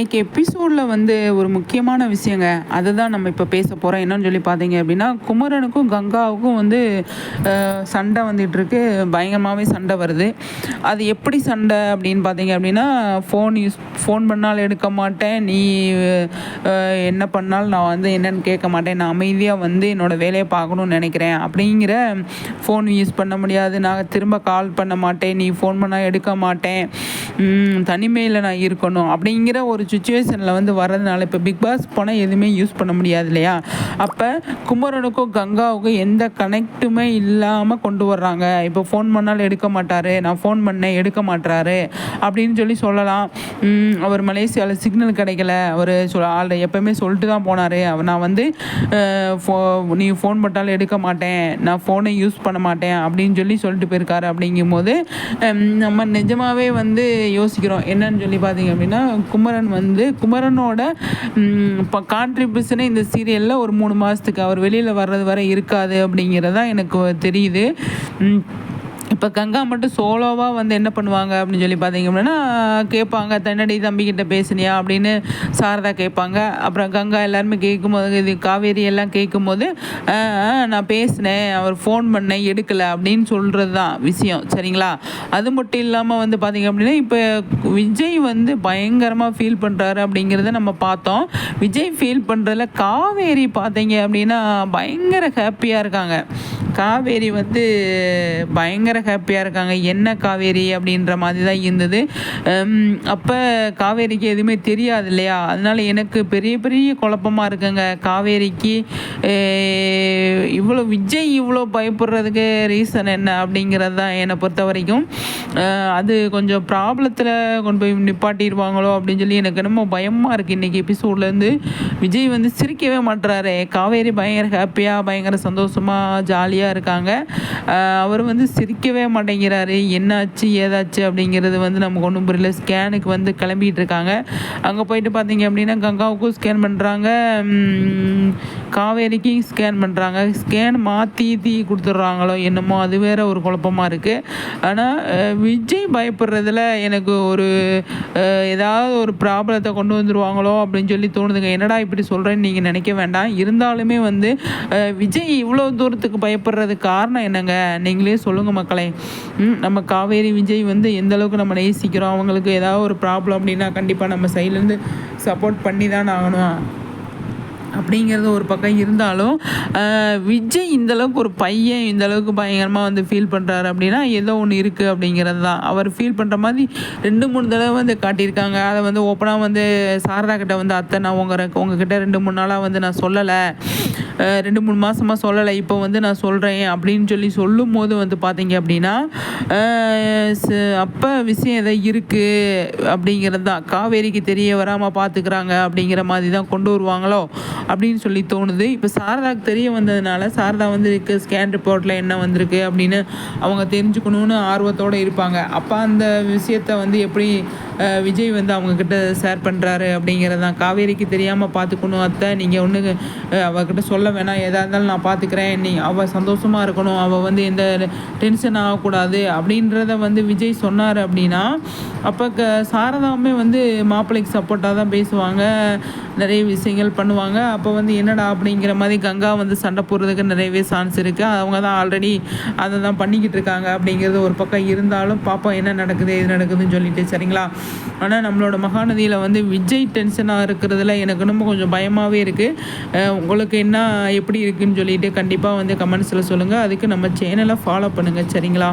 இன்னைக்கு எபிசோடில் வந்து ஒரு முக்கியமான விஷயங்க. அதுதான் நம்ம இப்போ பேச போகிறோம் என்னன்னு சொல்லி பார்த்தீங்க அப்படின்னா குமரனுக்கும் கங்காவுக்கும் வந்து சண்டை வந்துட்டுருக்கு பயங்கரமாகவே சண்டை வருது. அது எப்படி சண்டை அப்படின்னு பார்த்தீங்க அப்படின்னா ஃபோன் யூஸ் ஃபோன் பண்ணாலும் எடுக்க மாட்டேன். நீ என்ன பண்ணாலும் நான் வந்து என்னன்னு கேட்க மாட்டேன். நான் அமைதியாக வந்து என்னோடய வேலையை பார்க்கணும்னு நினைக்கிறேன். அப்படிங்கிற ஃபோன் யூஸ் பண்ண முடியாது. நான் திரும்ப கால் பண்ண மாட்டேன். நீ ஃபோன் பண்ணால் எடுக்க மாட்டேன். தனிமையில் நான் இருக்கணும் அப்படிங்கிற ஒரு சுச்சுவேஷனில் வந்து வர்றதுனால இப்போ பிக் பாஸ் போனால் எதுவுமே யூஸ் பண்ண முடியாது இல்லையா? அப்போ குமரனுக்கும் கங்காவுக்கும் எந்த கனெக்ட்டுமே இல்லாமல் கொண்டு வர்றாங்க. இப்போ ஃபோன் பண்ணாலும் எடுக்க மாட்டார் நான் ஃபோன் பண்ணேன் எடுக்க மாட்டாரு அப்படின்னு சொல்லி சொல்லலாம். அவர் மலேசியாவில் சிக்னல் கிடைக்கல. அவர் சொல் ஆள் எப்போயுமே சொல்லிட்டு தான் போனார். அவர் நான் வந்து ஃபோ நீ ஃபோன் பண்ணாலும் எடுக்க மாட்டேன். நான் ஃபோனை யூஸ் பண்ண மாட்டேன் அப்படின்னு சொல்லி சொல்லிட்டு போயிருக்காரு அப்படிங்கும்போது நம்ம நிஜமாகவே வந்து யோசிக்கிறோம். என்னன்னு சொல்லி பார்த்தீங்க அப்படின்னா குமரன் வந்து குமரனோட இப்போ கான்ட்ரிபியூஷனே இந்த சீரியலில் ஒரு மூணு மாதத்துக்கு அவர் வெளியில் வர்றது வரை இருக்காது அப்படிங்கிறதான் எனக்கு தெரியுது. இப்போ கங்கா மட்டும் சோலோவாக வந்து என்ன பண்ணுவாங்க அப்படின்னு சொல்லி பார்த்தீங்க அப்படின்னா கேட்பாங்க தன்னடி தம்பிக்கிட்ட பேசுனியா? அப்படின்னு சாரதா கேட்பாங்க. அப்புறம் கங்கா எல்லாருமே கேட்கும்போது இது காவேரி எல்லாம் கேட்கும்போது நான் பேசினேன் அவர் ஃபோன் பண்ணேன் எடுக்கலை அப்படின்னு சொல்கிறது தான் விஷயம். சரிங்களா? அது மட்டும் இல்லாமல் வந்து பார்த்தீங்க அப்படின்னா இப்போ விஜய் வந்து பயங்கரமாக ஃபீல் பண்ணுறாரு அப்படிங்கிறத நம்ம பார்த்தோம். விஜய் ஃபீல் பண்ணுறதுல காவேரி பார்த்தீங்க அப்படின்னா பயங்கர ஹாப்பியாக இருக்காங்க. காவேரி வந்து பயங்கர ஹாப்பியாக இருக்காங்க. என்ன காவேரி அப்படின்ற மாதிரி தான் இருந்தது. அப்போ காவேரிக்கு எதுவுமே தெரியாது இல்லையா? அதனால் எனக்கு பெரிய பெரிய குழப்பமாக இருக்குங்க. காவேரிக்கு இவ்வளோ விஜய் இவ்வளோ பயப்படுறதுக்கு ரீசன் என்ன அப்படிங்கிறது தான் என்னை பொறுத்த வரைக்கும். அது கொஞ்சம் ப்ராப்ளத்தில் கொண்டு போய் நிப்பாட்டிடுவாங்களோ அப்படின்னு சொல்லி எனக்கு என்னமோ பயமாக இருக்குது இன்றைக்கி எபிசோட்லேருந்து விஜய் வந்து சிரிக்கவே மாட்டுறாரு காவேரி பயங்கர ஹாப்பியாக பயங்கர சந்தோஷமாக ஜாலியாக இருக்காங்க. அவர் வந்து சிரிக்கவே மாட்டேங்கிறாரு. என்னாச்சு? ஏதாச்சு? அப்படிங்கிறது வந்து நமக்கு ஒன்றும் புரியல. ஸ்கேனுக்கு வந்து கிளம்பிட்டு இருக்காங்க. அங்கே போயிட்டு பார்த்தீங்க அப்படின்னா கங்காவுக்கும் ஸ்கேன் பண்ணுறாங்க காவேரிக்கும் ஸ்கேன் பண்ணுறாங்க ஸ்கேன் மாற்றி தீ கொடுத்துட்றாங்களோ என்னமோ அது வேற ஒரு குழப்பமாக இருக்குது ஆனால் விஜய் பயப்படுறதுல எனக்கு ஒரு ஏதாவது ஒரு ப்ராப்ளத்தை கொண்டு வந்துடுவாங்களோ அப்படின்னு சொல்லி தோணுதுங்க. என்னடா இப்படி சொல்கிறேன்னு நீங்கள் நினைக்க வேண்டாம். இருந்தாலுமே வந்து விஜய் இவ்வளோ தூரத்துக்கு பயப்படுறதுக்கு காரணம் என்னங்க? நீங்களே சொல்லுங்கள் மக்களே. நம்ம காவேரி விஜய் வந்து எந்த அளவுக்கு நம்ம நேசிக்கிறோம்? அவங்களுக்கு ஏதாவது ஒரு ப்ராப்ளம் அப்படின்னா கண்டிப்பாக நம்ம சைட்லேருந்து சப்போர்ட் பண்ணி தான் ஆகணும். அப்படிங்கிறது ஒரு பக்கம் இருந்தாலும் விஜய் இந்தளவுக்கு ஒரு பையன் இந்த அளவுக்கு பயங்கரமாக வந்து ஃபீல் பண்ணுறாரு அப்படின்னா ஏதோ ஒன்று இருக்குது அப்படிங்கிறது தான். அவர் ஃபீல் பண்ணுற மாதிரி ரெண்டு மூணு தடவை வந்து காட்டியிருக்காங்க. அதை வந்து ஓப்பனாக வந்து சாரதா கிட்ட வந்து அத்தை நான் உங்கள் உங்ககிட்ட ரெண்டு மூணு நாளாக வந்து நான் சொல்லலை. ரெண்டு மூணு மாதமாக சொல்லலை. இப்போ வந்து நான் சொல்கிறேன் அப்படின்னு சொல்லி சொல்லும் போது வந்து பார்த்தீங்க அப்படின்னா அப்போ விஷயம் எதை இருக்குது அப்படிங்கிறது தான். காவேரிக்கு தெரிய வராமல் பார்த்துக்கிறாங்க அப்படிங்கிற மாதிரி தான் கொண்டு வருவாங்களோ அப்படின்னு சொல்லி தோணுது. இப்போ சாரதாக்கு தெரிய வந்ததுனால சாரதா வந்து இருக்கு ஸ்கேன் ரிப்போர்ட்டில் என்ன வந்திருக்கு அப்படின்னு அவங்க தெரிஞ்சுக்கணும்னு ஆர்வத்தோடு இருப்பாங்க. அப்போ அந்த விஷயத்த வந்து எப்படி விஜய் வந்து அவங்கக்கிட்ட ஷேர் பண்ணுறாரு அப்படிங்கிறது தான் காவேரிக்கு தெரியாமல் பார்த்துக்கணும் அத்தை. நீங்கள் ஒன்று அவகிட்ட சொல்ல வேணாம். எதாக இருந்தாலும் நான் பார்த்துக்கிறேன் நீ அவள் சந்தோஷமாக இருக்கணும். அவள் வந்து எந்த டென்ஷன் ஆகக்கூடாது அப்படின்றத வந்து விஜய் சொன்னார் அப்படின்னா அப்போ க சாரதாவுமே வந்து மாப்பிள்ளைக்கு சப்போர்ட்டாக தான் பேசுவாங்க. நிறைய விஷயங்கள் பண்ணுவாங்க. அப்போ வந்து என்னடா அப்படிங்கிற மாதிரி கங்கா வந்து சண்டை போடுறதுக்கு நிறையவே சான்ஸ் இருக்குது அவங்க தான் ஆல்ரெடி அதை தான் பண்ணிக்கிட்டு இருக்காங்க அப்படிங்கிறது ஒரு பக்கம் இருந்தாலும் பாப்பா என்ன நடக்குது எது நடக்குதுன்னு சொல்லிட்டு. சரிங்களா? ஆனால் நம்மளோட மகாநதியில் வந்து விஜய் டென்ஷனாக இருக்கிறதுல எனக்கு ரொம்ப கொஞ்சம் பயமாகவே இருக்குது உங்களுக்கு என்ன எப்படி இருக்குதுன்னு சொல்லிட்டு கண்டிப்பாக வந்து கமெண்ட்ஸில் சொல்லுங்கள் அதுக்கு நம்ம சேனலை ஃபாலோ பண்ணுங்கள் சரிங்களா?